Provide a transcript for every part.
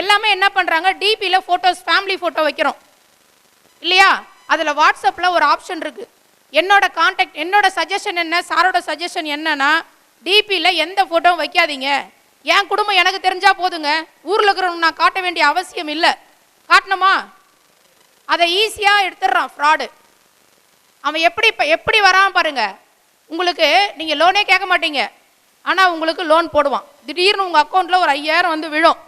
எல்லாமே என்ன பண்ணுறாங்க டிபியில் ஃபோட்டோஸ் ஃபேமிலி ஃபோட்டோ வைக்கிறோம். இல்லையா? அதில் வாட்ஸ்அப்பில் ஒரு ஆப்ஷன் இருக்குது என்னோட காண்டாக்ட் என்னோட சஜஷன் என்ன? சாரோட சஜஷன் என்னன்னா டிபியில் எந்த ஃபோட்டோவும் வைக்காதீங்க. என் குடும்பம் எனக்கு தெரிஞ்சால் போதுங்க. ஊரில் இருக்கிறவங்க நான் காட்ட வேண்டிய அவசியம் இல்லை. காட்டணுமா? அதை ஈஸியாக எடுத்துடுறான் ஃப்ராடு அவன் எப்படி இப்போ எப்படி வரான் பாருங்க. உங்களுக்கு நீங்கள் லோனே கேட்க மாட்டீங்க. ஆனால் உங்களுக்கு லோன் போடுவான். திடீர்னு உங்கள் அக்கௌண்ட்டில் ஒரு ஐயாயிரம் வந்து விழும்.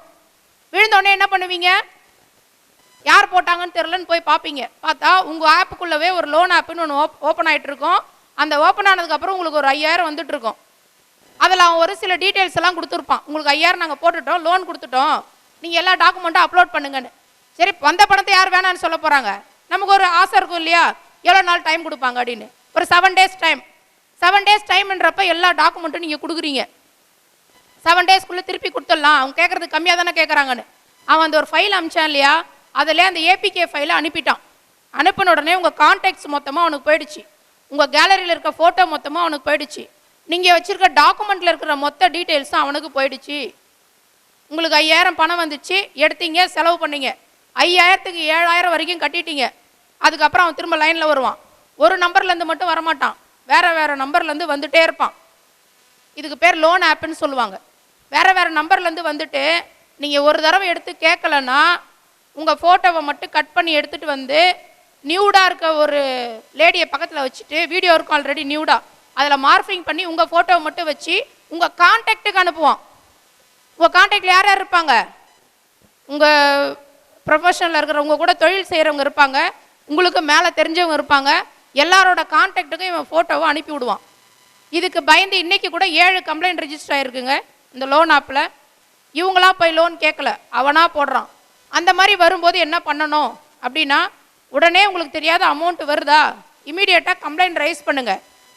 உடனே என்ன பண்ணுவீங்க? யார் போட்டாங்கன்னு தெரிலன்னு போய் பார்ப்பீங்க. பார்த்தா உங்கள் ஆப்புக்குள்ளவே ஒரு லோன் ஆப்புன்னு ஒன்று ஓப் ஓப்பன் ஆகிட்டுருக்கும் அந்த ஓப்பன் ஆனதுக்கப்புறம் உங்களுக்கு ஒரு ஐயாயிரம் வந்துட்டுருக்கும். அதில் அவன் ஒரு சில டீட்டெயில்ஸ் எல்லாம் கொடுத்துருப்பான். உங்களுக்கு ஐயாயிரம் நாங்கள் போட்டுட்டோம் லோன் கொடுத்துட்டோம். நீங்கள் எல்லா டாக்குமெண்ட்டும் அப்லோட் பண்ணுங்கன்னு. சரி வந்த பணத்தை யார் வேணான்னு சொல்ல போகிறாங்க நமக்கு ஒரு ஆசை இருக்கும் இல்லையா? எவ்வளோ நாள் டைம் கொடுப்பாங்க அப்படின்னு. ஒரு seven days time seven days டைம்ன்றப்ப எல்லா டாக்குமெண்ட்டும் நீங்கள் கொடுக்குறீங்க. செவன் டேஸ்க்குள்ளே திருப்பி கொடுத்துடலாம். அவங்க கேட்குறது கம்மியாக தானே கேட்குறாங்கன்னு அவன் அந்த ஒரு ஃபைல் அமிச்சான் இல்லையா? அதில் அந்த ஏபிகே ஃபைலை அனுப்பிட்டான். அனுப்பின உடனே உங்கள் கான்டாக்ட்ஸ் மொத்தமாக அவனுக்கு போயிடுச்சு. உங்கள் கேலரியில் இருக்க ஃபோட்டோ மொத்தமாக அவனுக்கு போயிடுச்சு. நீங்கள் வச்சுருக்க டாக்குமெண்ட்டில் இருக்கிற மொத்த டீட்டெயில்ஸும் அவனுக்கு போயிடுச்சு. உங்களுக்கு ஐயாயிரம் பணம் வந்துச்சு. எடுத்தீங்க செலவு பண்ணீங்க. ஐயாயிரத்துக்கு ஏழாயிரம் வரைக்கும் கட்டிட்டீங்க. அதுக்கப்புறம் அவன் திரும்ப லைனில் வருவான். ஒரு நம்பர்லேருந்து மட்டும் வரமாட்டான். வேறு வேறு நம்பர்லேருந்து வந்துகிட்டே இருப்பான். இதுக்கு பேர் லோன் ஆப்புன்னு சொல்லுவாங்க. வேறு வேறு நம்பர்லேருந்து வந்துட்டு நீங்கள் ஒரு தடவை எடுத்து கேட்கலன்னா உங்கள் ஃபோட்டோவை மட்டும் கட் பண்ணி எடுத்துகிட்டு வந்து நியூடாக இருக்க ஒரு லேடியை பக்கத்தில் வச்சுட்டு வீடியோ இருக்கும் ஆல்ரெடி நியூடாக அதில் மார்ஃபிங் பண்ணி உங்கள் ஃபோட்டோவை மட்டும் வச்சு உங்கள் கான்டாக்ட்டுக்கு அனுப்புவோம். உங்கள் கான்டாக்டில் யார் யார் இருப்பாங்க? உங்கள் ப்ரொஃபஷனில் இருக்கிறவங்க கூட தொழில் செய்கிறவங்க இருப்பாங்க. உங்களுக்கு மேலே தெரிஞ்சவங்க இருப்பாங்க. எல்லாரோட கான்டாக்ட்டுக்கும் இவன் ஃபோட்டோவை அனுப்பி விடுவான். இதுக்கு பயந்து இன்னைக்கு கூட ஏழு கம்ப்ளைண்ட் ரிஜிஸ்டர் ஆகிருக்குங்க இந்த லோன் ஆப்பில் இவங்களா போய் லோன் கேட்கல அவனா போடுறான். அந்த மாதிரி வரும்போது என்ன பண்ணணும்? அப்படின்னா உடனே உங்களுக்கு தெரியாத அமௌண்ட் வருதா? இமீடியட்டாக கம்ப்ளைண்ட் ரைஸ் பண்ணுங்க.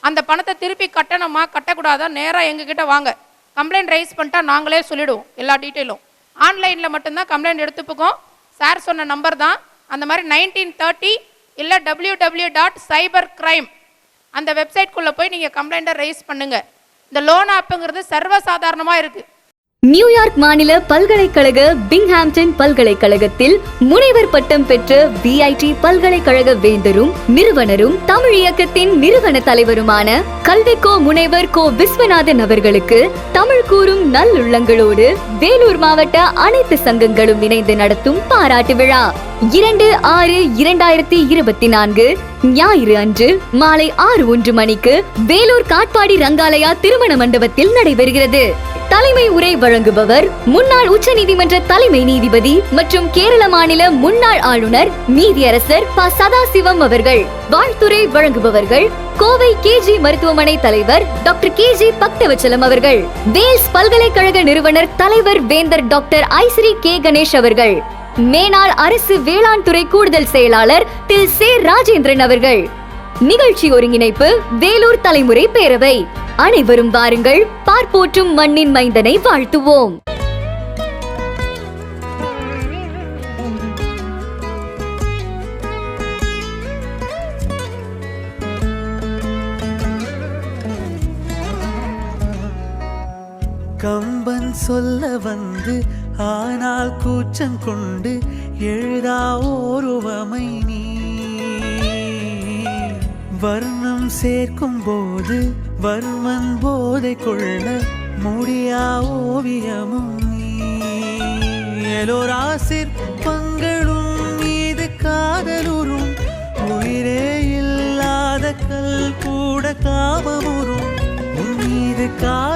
அந்த பணத்தை திருப்பி கட்டணுமா கட்டக்கூடாதா? நேராக எங்ககிட்ட வாங்க. கம்ப்ளைண்ட் ரைஸ் பண்ணிட்டா நாங்களே சொல்லிடுவோம் எல்லா டீட்டெயிலும் ஆன்லைனில் மட்டும்தான் கம்ப்ளைண்ட் எடுத்துப்போம். சார் சொன்ன நம்பர் தான். அந்த மாதிரி நைன்டீன் தேர்ட்டி இல்லை W W dot cyber crime அந்த வெப்சைட்குள்ளே போய் நீங்கள் கம்ப்ளைண்ட்டை ரைஸ் பண்ணுங்கள் இந்த லோன் ஆப்புங்கிறது சர்வசாதாரணமாக இருக்குது நியூயார்க் மாநில பல்கலைக்கழக பிங்ஹாம்டன் பல்கலைக்கழகத்தில் முனைவர் பட்டம் பெற்ற விஐடி பல்கலைக்கழக வேந்தரும் நிறுவனரும் தமிழ் இயக்கத்தின் நிறுவன தலைவருமான கல்விக்கோ முனைவர் கோ விஸ்வநாதன் அவர்களுக்கு தமிழ் கூறும் நல்லுள்ளங்களோடு வேலூர் மாவட்ட அனைத்து சங்கங்களும் இணைந்து நடத்தும் பாராட்டு விழா. இரண்டு ஆறு இரண்டாயிரத்தி இருபத்தி நான்கு ஞாயிறு அன்று மாலை ஆறு ஒன்று மணிக்கு வேலூர் காட்பாடி ரங்காலயா திருமண மண்டபத்தில் நடைபெறுகிறது. தலைமை உரை வழங்குபவர் முன்னாள் உச்சநீதிமன்ற தலைமை நீதிபதி மற்றும் கேரள மாநில முன்னாள் ஆளுநர் நீதியரசர் ப. சதாசிவம் அவர்கள் வாழ்த்துரை வழங்குபவர்கள் கோவை கேஜி மருத்துவமனை தலைவர் டாக்டர் கே. ஜி. பக்தவச்சலம் அவர்கள் வேல்ஸ் பல்கலைக்கழக நிறுவனர் தலைவர் வேந்தர் டாக்டர் ஐஸ்ரீ கே. கணேஷ் அவர்கள் மேனாள் அரசு வேளாண் துறை கூடுதல் செயலாளர் தில் சே ராஜேந்திரன் அவர்கள். நிகழ்ச்சி ஒருங்கிணைப்பு வேலூர் தலைமுறை பேரவை. அனைவரும் வாருங்கள் பார்ப்போற்றும் மண்ணின் மைந்தனை வாழ்த்துவோம். கம்பன் சொல்ல வந்து ஆனால் கூச்சம் கொண்டு எழுதா ஓருவமை நீ. வர்ணம் சேர்க்கும் போது வர்மன் போதை கொள்ள முடியா ஓவியமும் நீ. பங்களும் மீது காதலுறும் உயிரே இல்லாத கல் கூட காமமுறும். மீது காதல்